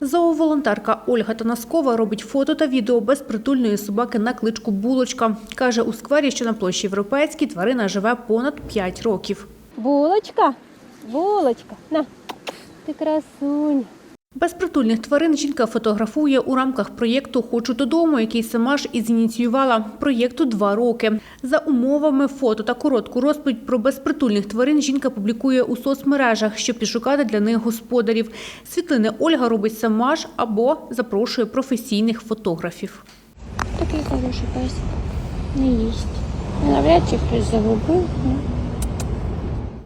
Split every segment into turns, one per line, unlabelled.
Зооволонтерка Ольга Танаскова робить фото та відео безпритульної собаки на кличку Булочка. Каже, у сквері, що на площі Європейській, тварина живе понад 5 років.
Булочка, булочка, на, ти красунь.
Безпритульних тварин жінка фотографує у рамках проєкту Хочу додому, який сама ж і зініціювала. Проєкту два роки. За умовами фото та коротку розповідь про безпритульних тварин жінка публікує у соцмережах, щоб підшукати для них господарів. Світлини Ольга робить сама ж або запрошує професійних фотографів.
Такий хороший песик. Не їсть. Ну, Навряд чи хтось загубив.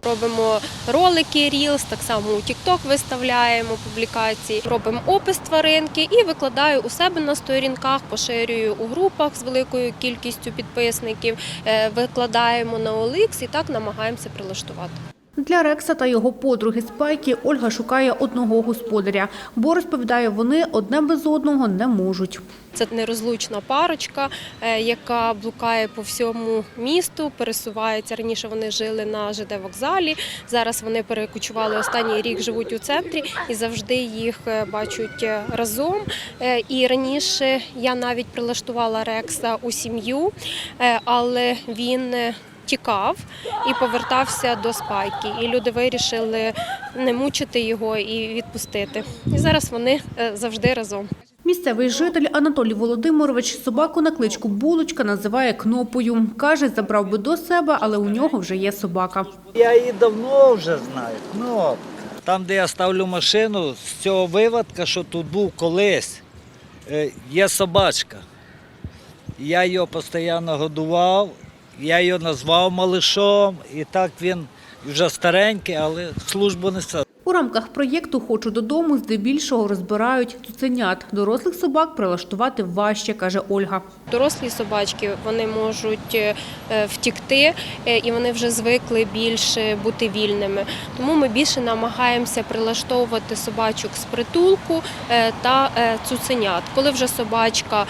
Робимо ролики рілс, так само у TikTok виставляємо публікації, робимо опис тваринки і викладаю у себе на сторінках, поширюю у групах з великою кількістю підписників, е, викладаємо на OLX і так намагаємося прилаштувати.
Для Рекса та його подруги Спайки Ольга шукає одного господаря, бо розповідає, вони одне без одного не можуть.
Це нерозлучна парочка, е, яка блукає по всьому місту, пересувається. Раніше вони жили на ЖД вокзалі. Зараз вони перекочували останній рік, живуть у центрі і завжди їх е, бачать е, разом. І раніше я навіть прилаштувала Рекса у сім'ю, але він. Тікав і повертався до спайки, і люди вирішили не мучити його і відпустити. І зараз вони е, завжди разом.
Місцевий житель Анатолій Володимирович собаку на кличку Булочка називає Кнопою. Каже, забрав би до себе, але у нього вже є собака.
Я її давно вже знаю. Кнопка. Там, де я ставлю машину, з цього виводка, що тут був колись, е, є собачка. Я його постійно годував, я його назвав малишом, і так він вже старенький, але службу несе.
У рамках проєкту Хочу додому здебільшого розбирають цуценят. Дорослих собак прилаштувати важче, каже Ольга.
Дорослі собачки вони можуть е, втікти е, і вони вже звикли більше бути вільними. Тому ми більше намагаємося прилаштовувати собачок з притулку е, та цуценят. Коли вже собачка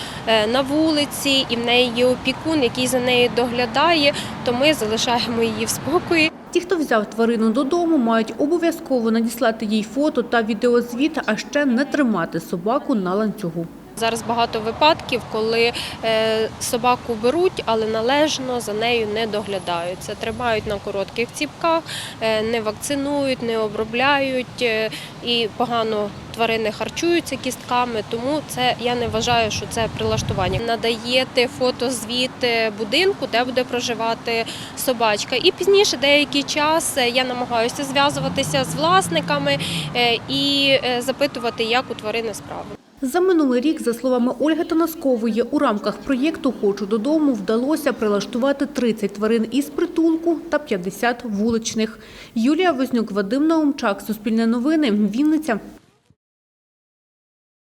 на вулиці і в неї є опікун, який за нею доглядає, то ми залишаємо її в спокої.
Ті, хто взяв тварину додому, мають обов'язково надіслати їй фото та відеозвіт, а ще не тримати собаку на ланцюгу.
Зараз багато випадків, коли е, собаку беруть, але належно за нею не доглядаються. Тримають на коротких ціпках, е, не вакцинують, не обробляють е, і погано тварини харчуються кістками. Тому це я не вважаю, що це прилаштування. Надаєте фотозвіт будинку, де буде проживати собачка. І пізніше деякий час я намагаюся зв'язуватися з власниками і запитувати, як у тварини справи.
За минулий рік, за словами Ольги Танаскової, у рамках проєкту Хочу додому вдалося прилаштувати 30 тварин із притулку та 50 вуличних. Юлія Вознюк, Вадим Наумчак, Суспільне новини, Вінниця.